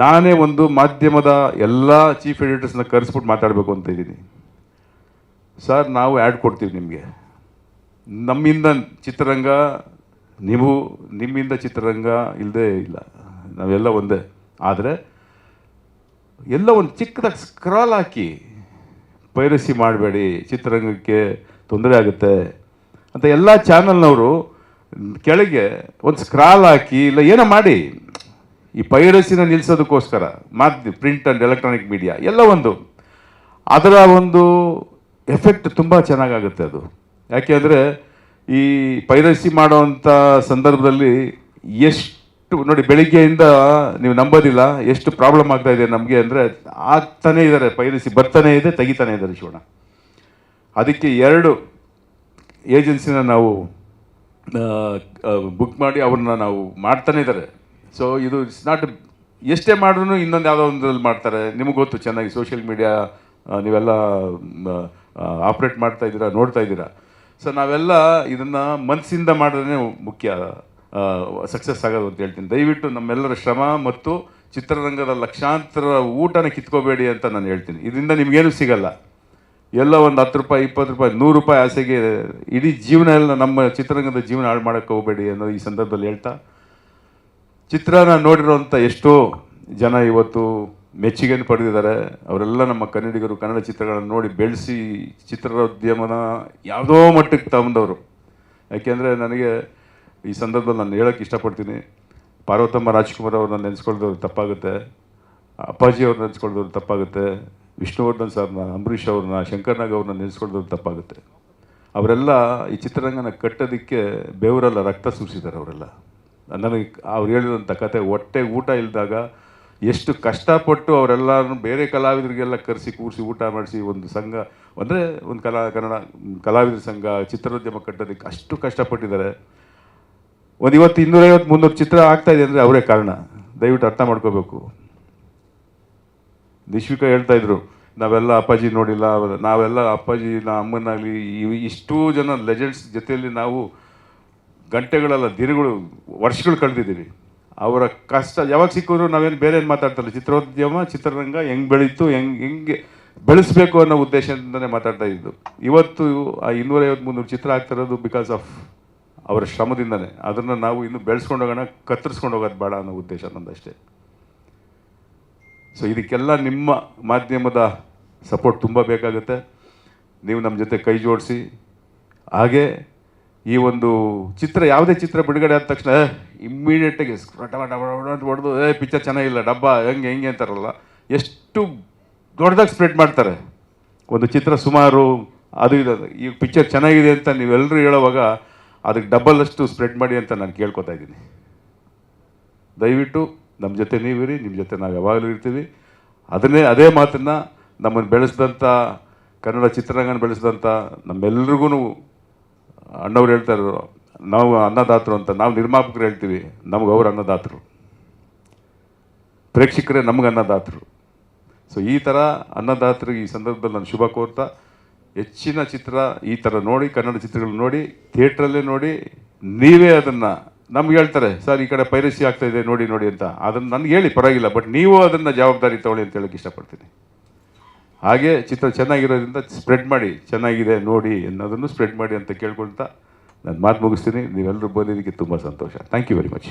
ನಾನೇ ಒಂದು ಮಾಧ್ಯಮದ ಎಲ್ಲ ಚೀಫ್ ಎಡಿಟರ್ಸ್ನ ಕರೆಸ್ಬಿಟ್ಟು ಮಾತಾಡಬೇಕು ಅಂತ ಇದ್ದೀನಿ. ಸರ್ ನಾವು ಆ್ಯಡ್ ಕೊಡ್ತೀವಿ ನಿಮಗೆ. ನಮ್ಮಿಂದ ಚಿತ್ರರಂಗ, ನೀವು ನಿಮ್ಮಿಂದ ಚಿತ್ರರಂಗ ಇಲ್ಲದೇ ಇಲ್ಲ. ನಾವೆಲ್ಲ ಒಂದೇ. ಆದರೆ ಎಲ್ಲ ಒಂದು ಚಿಕ್ಕದಾಗಿ ಸ್ಕ್ರಾಲ್ ಹಾಕಿ ಪೈರಸಿ ಮಾಡಬೇಡಿ, ಚಿತ್ರರಂಗಕ್ಕೆ ತೊಂದರೆ ಆಗುತ್ತೆ ಅಂತ ಎಲ್ಲ ಚಾನಲ್ನವರು ಕೆಳಗೆ ಒಂದು ಸ್ಕ್ರಾಲ್ ಹಾಕಿ ಇಲ್ಲ, ಏನೋ ಮಾಡಿ. ಈ ಪೈರಸಿನ ನಿಲ್ಲಿಸೋದಕ್ಕೋಸ್ಕರ ಮಾಧ್ಯ ಪ್ರಿಂಟ್ ಆ್ಯಂಡ್ ಎಲೆಕ್ಟ್ರಾನಿಕ್ ಮೀಡಿಯಾ ಎಲ್ಲ ಒಂದು. ಅದರ ಒಂದು ಎಫೆಕ್ಟ್ ತುಂಬ ಚೆನ್ನಾಗಾಗುತ್ತೆ ಅದು. ಯಾಕೆ ಅಂದರೆ ಈ ಪೈರಸಿ ಮಾಡುವಂಥ ಸಂದರ್ಭದಲ್ಲಿ ಎಷ್ಟು, ನೋಡಿ ಬೆಳಿಗ್ಗೆಯಿಂದ ನೀವು ನಂಬೋದಿಲ್ಲ, ಎಷ್ಟು ಪ್ರಾಬ್ಲಮ್ ಆಗ್ತಾ ಇದೆ ನಮಗೆ ಅಂದರೆ ಆಗ್ತಾನೇ ಇದ್ದಾರೆ ಪೈರಸಿ ಬರ್ತಾನೆ ಇದೆ, ತೆಗಿತಾನೆ ಇದ್ದಾರೆ ಶಿವಣ ಅದಕ್ಕೆ ಎರಡು ಏಜೆನ್ಸಿನ ನಾವು ಬುಕ್ ಮಾಡಿ ಅವ್ರನ್ನ ನಾವು ಮಾಡ್ತಾನೆ ಇದ್ದಾರೆ ಸೊ ಇದು ಇಟ್ಸ್ ನಾಟ್ ಎಷ್ಟೇ ಮಾಡಿದ್ರು ಇನ್ನೊಂದು ಯಾವುದೋ ಒಂದ್ರಲ್ಲಿ ಮಾಡ್ತಾರೆ. ನಿಮಗೆ ಗೊತ್ತು, ಚೆನ್ನಾಗಿ ಸೋಷಿಯಲ್ ಮೀಡಿಯಾ ನೀವೆಲ್ಲ ಆಪ್ರೇಟ್ ಮಾಡ್ತಾ ಇದ್ದೀರಾ, ನೋಡ್ತಾ ಇದ್ದೀರಾ. ಸೊ ನಾವೆಲ್ಲ ಇದನ್ನು ಮನಸ್ಸಿಂದ ಮಾಡಿದ್ರೆ ಮುಖ್ಯ ಸಕ್ಸಸ್ ಆಗೋದು ಅಂತ ಹೇಳ್ತೀನಿ. ದಯವಿಟ್ಟು ನಮ್ಮೆಲ್ಲರ ಶ್ರಮ ಮತ್ತು ಚಿತ್ರರಂಗದ ಲಕ್ಷಾಂತರ ಊಟನ ಕಿತ್ಕೋಬೇಡಿ ಅಂತ ನಾನು ಹೇಳ್ತೀನಿ. ಇದರಿಂದ ನಿಮಗೇನು ಸಿಗಲ್ಲ. ಎಲ್ಲ ಒಂದು ಹತ್ತು ರೂಪಾಯಿ, ಇಪ್ಪತ್ತು ರೂಪಾಯಿ, ನೂರು ರೂಪಾಯಿ ಆಸೆಗೆ ಇಡೀ ಜೀವನ ಎಲ್ಲ ನಮ್ಮ ಚಿತ್ರರಂಗದ ಜೀವನ ಹಾಳು ಮಾಡೋಕ್ಕೆ ಹೋಗಬೇಡಿ ಅನ್ನೋ ಈ ಸಂದರ್ಭದಲ್ಲಿ ಹೇಳ್ತಾ ಚಿತ್ರನ ನೋಡಿರುವಂಥ ಎಷ್ಟೋ ಜನ ಇವತ್ತು ಮೆಚ್ಚುಗೆಯನ್ನು ಪಡೆದಿದ್ದಾರೆ. ಅವರೆಲ್ಲ ನಮ್ಮ ಕನ್ನಡಿಗರು ಕನ್ನಡ ಚಿತ್ರಗಳನ್ನು ನೋಡಿ ಬೆಳೆಸಿ ಚಿತ್ರೋದ್ಯಮನ ಯಾವುದೋ ಮಟ್ಟಕ್ಕೆ ತಗೊಂಡವರು. ಯಾಕೆಂದರೆ ನನಗೆ ಈ ಸಂದರ್ಭದಲ್ಲಿ ನಾನು ಹೇಳೋಕ್ಕೆ ಇಷ್ಟಪಡ್ತೀನಿ. ಪಾರ್ವತಮ್ಮ ರಾಜ್ಕುಮಾರ್ ಅವ್ರನ್ನ ನೆನೆಸ್ಕೊಳ್ದವ್ರು ತಪ್ಪಾಗುತ್ತೆ. ಅಪ್ಪಾಜಿ ಅವ್ರನ್ನ ನೆನೆಸ್ಕೊಳ್ದವ್ರು ತಪ್ಪಾಗುತ್ತೆ. ವಿಷ್ಣುವರ್ಧನ್ ಸರ್ನ, ಅಂಬರೀಷ್ ಅವ್ರನ್ನ ಶಂಕರ್ನಾಗ್ ಅವ್ರನ್ನ ನೆನೆಸ್ಕೊಳ್ದವ್ರು ತಪ್ಪಾಗುತ್ತೆ. ಅವರೆಲ್ಲ ಈ ಚಿತ್ರರಂಗನ ಕಟ್ಟೋದಕ್ಕೆ ಬೆವರೆಲ್ಲ ರಕ್ತ ಸುರಿಸಿದ್ದಾರೆ ಅವರೆಲ್ಲ. ನನಗೆ ಅವ್ರು ಹೇಳಿದಂಥ ಕತೆ ಹೊಟ್ಟೆ ಊಟ ಇಲ್ಲದಾಗ ಎಷ್ಟು ಕಷ್ಟಪಟ್ಟು ಅವರೆಲ್ಲರೂ ಬೇರೆ ಕಲಾವಿದರಿಗೆಲ್ಲ ಕರೆಸಿ, ಕೂರಿಸಿ, ಊಟ ಮಾಡಿಸಿ ಒಂದು ಸಂಘ, ಅಂದರೆ ಒಂದು ಕಲಾ, ಕನ್ನಡ ಕಲಾವಿದರ ಸಂಘ, ಚಿತ್ರೋದ್ಯಮ ಕಟ್ಟೋದಕ್ಕೆ ಅಷ್ಟು ಕಷ್ಟಪಟ್ಟಿದ್ದಾರೆ. ಒಂದು ಇವತ್ತು ಇನ್ನೂರೈವತ್ತು ಮುನ್ನೂರು ಚಿತ್ರ ಆಗ್ತಾ ಇದೆ ಅಂದರೆ ಅವರೇ ಕಾರಣ. ದಯವಿಟ್ಟು ಅರ್ಥ ಮಾಡ್ಕೋಬೇಕು. ನಿಶ್ವಿಕ ಹೇಳ್ತಾ ಇದ್ರು, ನಾವೆಲ್ಲ ಅಪ್ಪಾಜಿ ನೋಡಿಲ್ಲ, ನಾವೆಲ್ಲ ಅಪ್ಪಾಜಿ ನಾ ಅಮ್ಮನಾಗಲಿ ಇಷ್ಟು ಜನ ಲೆಜೆಂಡ್ಸ್ ಜೊತೆಯಲ್ಲಿ ನಾವು ಗಂಟೆಗಳಲ್ಲ ದಿನಗಳು, ವರ್ಷಗಳು ಕಳೆದಿದ್ದೀವಿ. ಅವರ ಕಷ್ಟ, ಯಾವಾಗ ಸಿಕ್ಕಿದ್ರು ನಾವೇನು ಬೇರೆ ಏನು ಮಾತಾಡ್ತಲ್ಲ. ಚಿತ್ರೋದ್ಯಮ, ಚಿತ್ರರಂಗ ಹೆಂಗೆ ಬೆಳೀತು, ಹೆಂಗೆ ಹೆಂಗೆ ಬೆಳೆಸಬೇಕು ಅನ್ನೋ ಉದ್ದೇಶದಿಂದನೇ ಮಾತಾಡ್ತಾ ಇದ್ದು. ಇವತ್ತು ಆ ಇನ್ನೂರೈವತ್ತು ಮುನ್ನೂರು ಚಿತ್ರ ಆಗ್ತಿರೋದು ಬಿಕಾಸ್ ಆಫ್ ಅವರ ಶ್ರಮದಿಂದನೇ. ಅದನ್ನು ನಾವು ಇನ್ನೂ ಬೆಳೆಸ್ಕೊಂಡು ಹೋಗೋಣ, ಕತ್ತರಿಸ್ಕೊಂಡು ಹೋಗೋದು ಬೇಡ ಅನ್ನೋ ಉದ್ದೇಶ ನಂದಷ್ಟೇ ಸೊ ಇದಕ್ಕೆಲ್ಲ ನಿಮ್ಮ ಮಾಧ್ಯಮದ ಸಪೋರ್ಟ್ ತುಂಬ ಬೇಕಾಗುತ್ತೆ. ನೀವು ನಮ್ಮ ಜೊತೆ ಕೈ ಜೋಡಿಸಿ. ಹಾಗೆ ಈ ಒಂದು ಚಿತ್ರ, ಯಾವುದೇ ಚಿತ್ರ ಬಿಡುಗಡೆ ಆದ ತಕ್ಷಣ ಇಮ್ಮಿಡಿಯೇಟಾಗಿ ಹೊಡೆದು, ಏ ಪಿಕ್ಚರ್ ಚೆನ್ನಾಗಿಲ್ಲ, ಡಬ್ಬ, ಹೆಂಗೆ ಹೆಂಗೆ ಅಂತಾರಲ್ಲ, ಎಷ್ಟು ದೊಡ್ಡದಾಗಿ ಸ್ಪ್ರೆಡ್ ಮಾಡ್ತಾರೆ. ಒಂದು ಚಿತ್ರ ಸುಮಾರು, ಅದು ಇದು ಈ ಪಿಕ್ಚರ್ ಚೆನ್ನಾಗಿದೆ ಅಂತ ನೀವೆಲ್ಲರೂ ಹೇಳೋವಾಗ, ಅದಕ್ಕೆ ಡಬಲ್ ಅಷ್ಟು ಸ್ಪ್ರೆಡ್ ಮಾಡಿ ಅಂತ ನಾನು ಕೇಳ್ಕೊತಾ ಇದ್ದೀನಿ. ದಯವಿಟ್ಟು ನಮ್ಮ ಜೊತೆ ನೀವಿರಿ, ನಿಮ್ಮ ಜೊತೆ ನಾವು ಯಾವಾಗಲೂ ಇರ್ತೀವಿ. ಅದನ್ನೇ, ಅದೇ ಮಾತನ್ನು ನಮ್ಮನ್ನು ಬೆಳೆಸಿದಂಥ ಕನ್ನಡ ಚಿತ್ರರಂಗನ ಬೆಳೆಸಿದಂಥ ನಮ್ಮೆಲ್ರಿಗೂ ಅಣ್ಣವ್ರು ಹೇಳ್ತಾರೆ ನಾವು ಅನ್ನದಾತರು ಅಂತ, ನಾವು ನಿರ್ಮಾಪಕರು ಹೇಳ್ತೀವಿ, ನಮ್ಗೆ ಅವ್ರು ಅನ್ನದಾತರು. ಪ್ರೇಕ್ಷಕರೇ ನಮ್ಗೆ ಅನ್ನದಾತರು. ಸೊ ಈ ಥರ ಅನ್ನದಾತರಿಗೆ ಈ ಸಂದರ್ಭದಲ್ಲಿ ನಾನು ಶುಭ ಕೋರ್ತಾ, ಹೆಚ್ಚಿನ ಚಿತ್ರ ಈ ಥರ ನೋಡಿ, ಕನ್ನಡ ಚಿತ್ರಗಳು ನೋಡಿ, ಥಿಯೇಟ್ರಲ್ಲೇ ನೋಡಿ, ನೀವೇ ಅದನ್ನು ನಮ್ಗೆ ಹೇಳ್ತಾರೆ, ಸರ್, ಈ ಕಡೆ ಪೈರಸಿ ಆಗ್ತಾ ಇದೆ, ನೋಡಿ ನೋಡಿ ಅಂತ. ಅದನ್ನು ನನಗೆ ಹೇಳಿ, ಪರವಾಗಿಲ್ಲ, ಬಟ್ ನೀವು ಅದನ್ನು ಜವಾಬ್ದಾರಿ ತಗೊಳ್ಳಿ ಅಂತ ಹೇಳಕ್ಕೆ ಇಷ್ಟಪಡ್ತೀನಿ. ಹಾಗೆ ಚಿತ್ರ ಚೆನ್ನಾಗಿರೋದ್ರಿಂದ ಸ್ಪ್ರೆಡ್ ಮಾಡಿ, ಚೆನ್ನಾಗಿದೆ ನೋಡಿ ಅನ್ನೋದನ್ನು ಸ್ಪ್ರೆಡ್ ಮಾಡಿ ಅಂತ ಕೇಳ್ಕೊಳ್ತಾ ನಾನು ಮಾತು ಮುಗಿಸ್ತೀನಿ. ನೀವೆಲ್ಲರೂ ಬಂದಿದ್ದಕ್ಕೆ ತುಂಬ ಸಂತೋಷ. Thank you very much